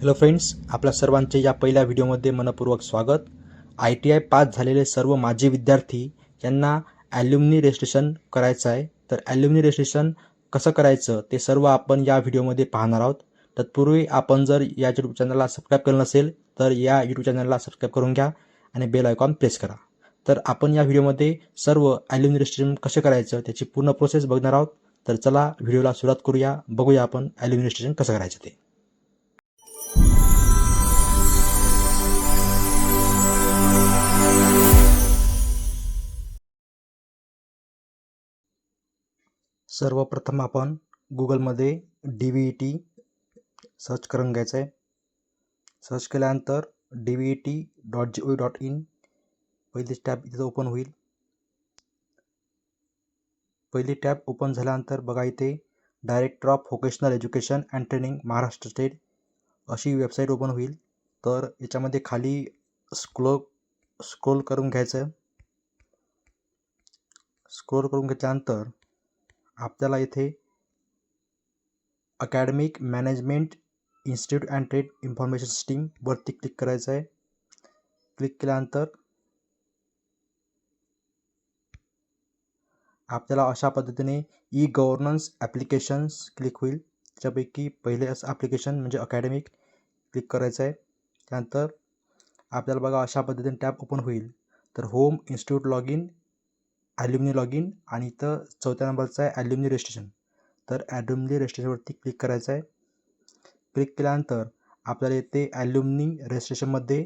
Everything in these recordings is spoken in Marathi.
हॅलो फ्रेंड्स आपल्या सर्वांचे या पहिल्या व्हिडिओमध्ये मनपूर्वक स्वागत. आय टी आय पास झालेले सर्व माजी विद्यार्थी यांना ॲल्युमिनी रजिस्ट्रेशन करायचं आहे. तर ॲल्युमिनी रजिस्ट्रेशन कसं करायचं ते सर्व आपण या व्हिडिओमध्ये पाहणार आहोत. तत्पूर्वी आपण जर या यूट्यूब चॅनलला सबस्क्राईब केलं नसेल तर या यूट्यूब चॅनलला सबस्क्राईब करून घ्या आणि बेल आयकॉन प्रेस करा. तर आपण या व्हिडिओमध्ये सर्व ॲल्युमिनी रजिस्ट्रेशन कसं करायचं त्याची पूर्ण प्रोसेस बघणार आहोत. तर चला व्हिडिओला सुरुवात करूया. बघूया आपण ॲल्युमिनी रजिस्ट्रेशन कसं करायचं ते. सर्वप्रथम आपण गुगलमध्ये D V E T search करून घ्यायचं आहे. सर्च केल्यानंतर D V E T dot G O dot in पहिली टॅब इथं ओपन होईल. पहिली टॅब ओपन झाल्यानंतर बघा इथे director of vocational education and training Maharashtra state अशी वेबसाईट ओपन होईल. तर याच्यामध्ये खाली स्क्लो स्क्रोल करून घ्यायचं स्क्रोल करून घेतल्यानंतर आपल्याला इथे academic management institute and trade information system वरती क्लिक करायचं आहे. क्लिक केल्यानंतर आपल्याला अशा पद्धतीने ई गव्हर्नन्स ॲप्लिकेशन्स क्लिक होईल. त्याच्यापैकी पहिले असं ॲप्लिकेशन म्हणजे अकॅडमिक क्लिक करायचं आहे. त्यानंतर आपल्याला बघा अशा पद्धतीने टॅब ओपन होईल. तर home institute log in alumni log in आणि इथं चौथ्या नंबरचं आहे ॲल्युमिनी रजिस्ट्रेशन तर ॲल्युमिनी रजिस्ट्रेशनवरती क्लिक करायचं आहे. क्लिक केल्यानंतर आपल्याला इथे ॲल्युमिनी रजिस्ट्रेशनमध्ये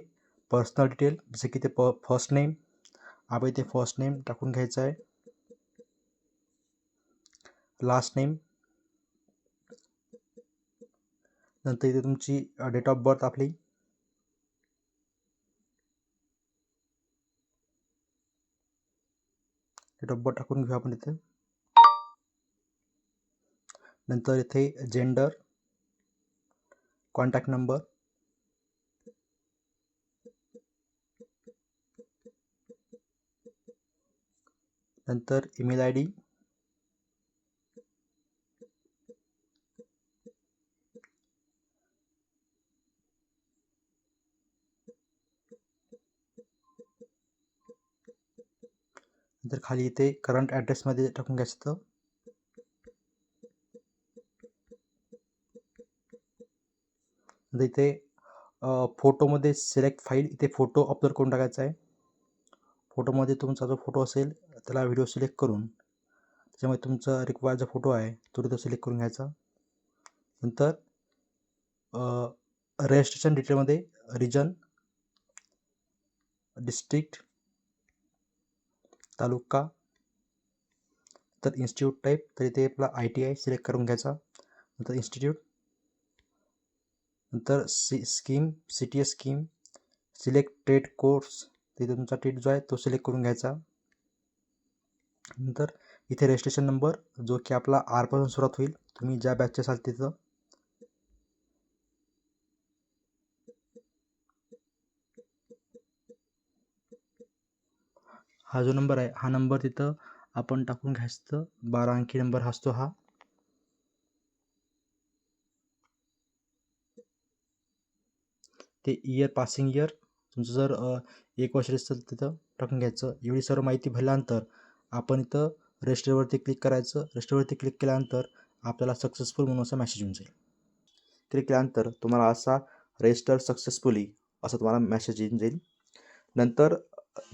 पर्सनल डिटेल जसे की ते प फर्स्ट नेम आपण इथे फर्स्ट नेम टाकून घ्यायचं आहे. लास्ट नेम नंतर इथे तुमची डेट ऑफ बर्थ आपली. डेट ऑफ़ घे आपण इथे जेंडर कॉन्टॅक्ट नंबर नंतर ईमेल आय डी नंतर खाली इथे करंट ॲड्रेसमध्ये टाकून घ्यायचं तर नंतर इथे फोटोमध्ये सिलेक्ट फाईल इथे फोटो अपलोड करून टाकायचा आहे. फोटोमध्ये तुमचा जो फोटो असेल त्याला व्हिडिओ सिलेक्ट करून त्याच्यामध्ये तुमचा रिक्वायर्ड जो फोटो आहे तो तिथं सिलेक्ट करून घ्यायचा. नंतर रजिस्ट्रेशन डिटेलमध्ये रिजन डिस्ट्रिक्ट तालुका तर इन्स्टिट्यूट टाईप तर इथे आपला आय टी आय सिलेक्ट करून घ्यायचा. नंतर इन्स्टिट्यूट नंतर C scheme C T S scheme select trade course तिथे तुमचा ट्रेड जो आहे तो सिलेक्ट करून घ्यायचा. नंतर इथे रजिस्ट्रेशन नंबर जो की आपला आरपासून सुरुवात होईल. तुम्ही ज्या बॅचचे असाल तिथं हा जो नंबर आहे हा नंबर तिथं आपण टाकून घ्यायचं. बारा अंकी नंबर असतो हा. ते इयर पासिंग इयर तुमचं जर एक वर्ष असेल तिथं टाकून घ्यायचं. एवढी सर्व माहिती भरल्यानंतर आपण इथं रजिस्टरवरती क्लिक करायचं. रजिस्टरवरती क्लिक केल्यानंतर आपल्याला सक्सेसफुल म्हणून असा मॅसेज येऊन जाईल. क्लिक केल्यानंतर तुम्हाला असा रजिस्टर सक्सेसफुली असं तुम्हाला मॅसेज येऊन जाईल. नंतर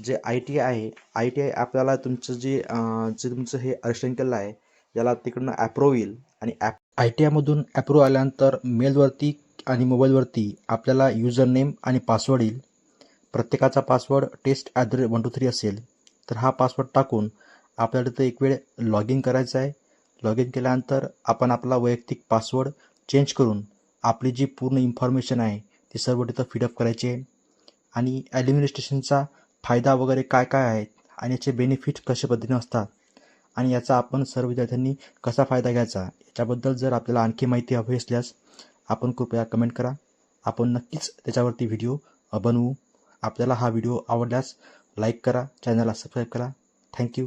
जे आय टी आय आहे आय टी आय आपल्याला तुमचं जे जे तुमचं हे रजिस्ट्रेशन केलं आहे याला तिकडनं ॲप्रूव्ह येईल. आणि ॲप आय टी आयमधून ॲप्रूव्ह आल्यानंतर मेलवरती आणि मोबाईलवरती आपल्याला युजर नेम आणि पासवर्ड येईल. प्रत्येकाचा password test at the rate one two three असेल. तर हा पासवर्ड टाकून आपल्याला तिथं एक वेळ लॉग इन करायचं आहे. लॉग इन केल्यानंतर आपण आपला वैयक्तिक पासवर्ड चेंज करून आपली जी पूर्ण इन्फॉर्मेशन आहे ती सर्व तिथं फिडअप करायची आहे. आणि ॲडमिनिस्ट्रेशनचा फायदा वगैरे काय काय आहेत आणि याचे बेनिफिट कशा पद्धतीने असतात? आणि याचा आपण सर्व विद्यार्थ्यांनी कसा फायदा घ्यायचा? याच्याबद्दल जर आपल्याला आणखी माहिती हवी असल्यास आपण कृपया कमेंट करा. आपण नक्कीच त्याच्यावरती व्हिडिओ बनवू. आपल्याला हा व्हिडिओ आवडल्यास लाईक करा चॅनलला सबस्क्राईब करा. थँक्यू